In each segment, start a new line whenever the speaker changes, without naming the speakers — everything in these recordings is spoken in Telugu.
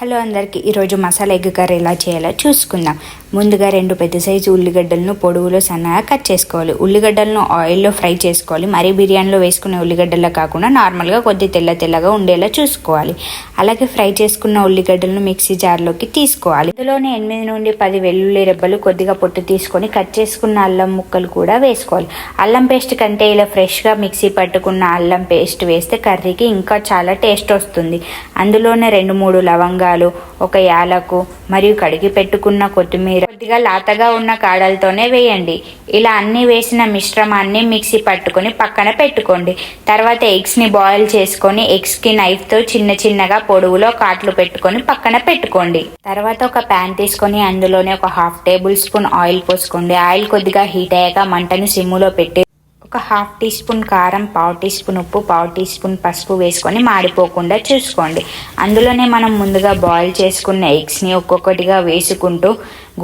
హలో అందరికీ ఈరోజు మసాలా ఎగ్ కర్రీ ఎలా చేయాలో చూసుకుందాం. ముందుగా రెండు పెద్ద సైజు ఉల్లిగడ్డలను పొడవులో సన్నగా కట్ చేసుకోవాలి. ఉల్లిగడ్డలను ఆయిల్లో ఫ్రై చేసుకోవాలి. మరీ బిర్యానీలో వేసుకునే ఉల్లిగడ్డలా కాకుండా నార్మల్గా కొద్ది తెల్ల తెల్లగా ఉండేలా చూసుకోవాలి. అలాగే ఫ్రై చేసుకున్న ఉల్లిగడ్డలను మిక్సీ జార్లోకి తీసుకోవాలి. ఇందులోనే ఎనిమిది నుండి పది వెల్లుల్లి రెబ్బలు కొద్దిగా పొట్టు తీసుకొని కట్ చేసుకున్న అల్లం ముక్కలు కూడా వేసుకోవాలి. అల్లం పేస్ట్ కంటే ఇలా ఫ్రెష్గా మిక్సీ పట్టుకున్న అల్లం పేస్ట్ వేస్తే కర్రీకి ఇంకా చాలా టేస్ట్ వస్తుంది. అందులోనే రెండు మూడు లవంగా లవంగాలు ఒక యాలకు మరియు కడిగి పెట్టుకున్న కొత్తిమీర కొద్దిగా లాతగా ఉన్న కాడలతోనే వేయండి. ఇలా అన్ని వేసిన మిశ్రమాన్ని మిక్సీ పట్టుకొని పక్కన పెట్టుకోండి. తర్వాత ఎగ్స్ని బాయిల్ చేసుకొని ఎగ్స్కి నైఫ్తో చిన్న చిన్నగా పొడవులో కాట్లు పెట్టుకొని పక్కన పెట్టుకోండి. తర్వాత ఒక ప్యాన్ తీసుకొని అందులోనే ఒక హాఫ్ టేబుల్ స్పూన్ ఆయిల్ పోసుకోండి. ఆయిల్ కొద్దిగా హీట్ అయ్యాక మంటని సిమ్ములో పెట్టి ఒక హాఫ్ టీ స్పూన్ కారం పావు టీ స్పూన్ ఉప్పు పావు టీ స్పూన్ పసుపు వేసుకొని మాడిపోకుండా చూసుకోండి. అందులోనే మనం ముందుగా బాయిల్ చేసుకున్న ఎగ్స్ని ఒక్కొక్కటిగా వేసుకుంటూ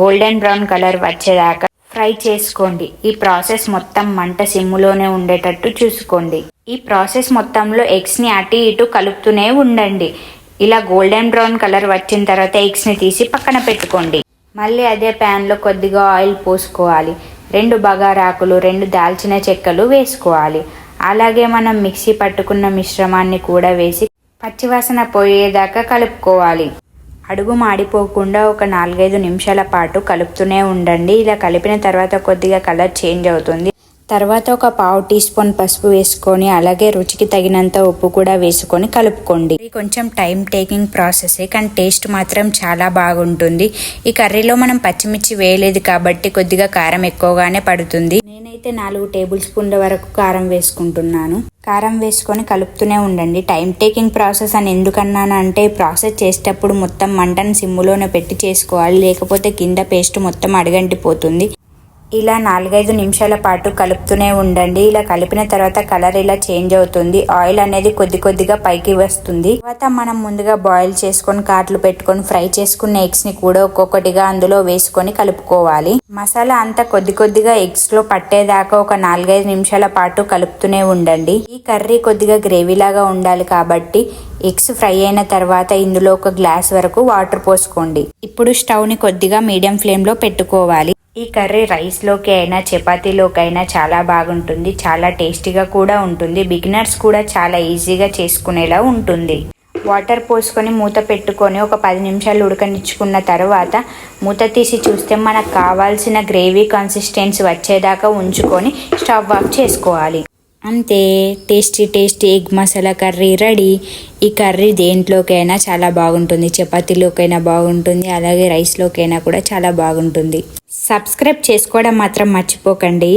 గోల్డెన్ బ్రౌన్ కలర్ వచ్చేదాకా ఫ్రై చేసుకోండి. ఈ ప్రాసెస్ మొత్తం మంట సిమ్ములోనే ఉండేటట్టు చూసుకోండి. ఈ ప్రాసెస్ మొత్తంలో ఎగ్స్ని అటు ఇటు కలుపుతూనే ఉండండి. ఇలా గోల్డెన్ బ్రౌన్ కలర్ వచ్చిన తర్వాత ఎగ్స్ని తీసి పక్కన పెట్టుకోండి. మళ్ళీ అదే ప్యాన్లో కొద్దిగా ఆయిల్ పోసుకోవాలి. రెండు బగారాకులు రెండు దాల్చిన చెక్కలు వేసుకోవాలి. అలాగే మనం మిక్సీ పట్టుకున్న మిశ్రమాన్ని కూడా వేసి పచ్చివాసన పోయేదాకా కలుపుకోవాలి. అడుగు మాడిపోకుండా ఒక నాలుగైదు నిమిషాల పాటు కలుపుతూనే ఉండండి. ఇలా కలిపిన తర్వాత కొద్దిగా కలర్ చేంజ్ అవుతుంది. తర్వాత ఒక పావు టీ స్పూన్ పసుపు వేసుకొని అలాగే రుచికి తగినంత ఉప్పు కూడా వేసుకొని కలుపుకోండి. ఇది కొంచెం టైం టేకింగ్ ప్రాసెసే కానీ టేస్ట్ మాత్రం చాలా బాగుంటుంది. ఈ కర్రీలో మనం పచ్చిమిర్చి వేయలేదు కాబట్టి కొద్దిగా కారం ఎక్కువగానే పడుతుంది. నేనైతే నాలుగు టేబుల్ స్పూన్ల వరకు కారం వేసుకుంటున్నాను. కారం వేసుకొని కలుపుతూనే ఉండండి. టైం టేకింగ్ ప్రాసెస్ అని ఎందుకన్నాను అంటే ప్రాసెస్ చేసేటప్పుడు మొత్తం మంటను సిమ్ములోనే పెట్టి చేసుకోవాలి. లేకపోతే కింద పేస్ట్ మొత్తం అడగంటిపోతుంది. ఇలా నాలుగైదు నిమిషాల పాటు కలుపుతూనే ఉండండి. ఇలా కలిపిన తర్వాత కలర్ ఇలా చేంజ్ అవుతుంది. ఆయిల్ అనేది కొద్ది కొద్దిగా పైకి వస్తుంది. తర్వాత మనం ముందుగా బాయిల్ చేసుకొని కాట్లు పెట్టుకొని ఫ్రై చేసుకున్న ఎగ్స్ని కూడా ఒక్కొక్కటిగా అందులో వేసుకొని కలుపుకోవాలి. మసాలా అంతా కొద్ది కొద్దిగా ఎగ్స్లో పట్టేదాకా ఒక నాలుగైదు నిమిషాల పాటు కలుపుతూనే ఉండండి. ఈ కర్రీ కొద్దిగా గ్రేవీ లాగా ఉండాలి కాబట్టి ఎగ్స్ ఫ్రై అయిన తర్వాత ఇందులో ఒక గ్లాస్ వరకు వాటర్ పోసుకోండి. ఇప్పుడు స్టవ్ని కొద్దిగా మీడియం ఫ్లేమ్లో పెట్టుకోవాలి. ఈ కర్రీ రైస్లోకి అయినా చపాతీలోకి అయినా చాలా బాగుంటుంది. చాలా టేస్టీగా కూడా ఉంటుంది. బిగినర్స్ కూడా చాలా ఈజీగా చేసుకునేలా ఉంటుంది. వాటర్ పోసుకొని మూత పెట్టుకొని ఒక పది నిమిషాలు ఉడకనిచ్చుకున్న తర్వాత మూత తీసి చూస్తే మనకు కావాల్సిన గ్రేవీ కన్సిస్టెన్సీ వచ్చేదాకా ఉంచుకొని స్టవ్ ఆఫ్ చేసుకోవాలి. అంతే. Tasty tasty egg masala curry ready. ఈ కర్రీ దేంట్లోకైనా చాలా బాగుంటుంది. చపాతీలోకైనా బాగుంటుంది. అలాగే రైస్లోకైనా కూడా చాలా బాగుంటుంది. సబ్స్క్రైబ్ చేసుకోవడం మాత్రం మర్చిపోకండి.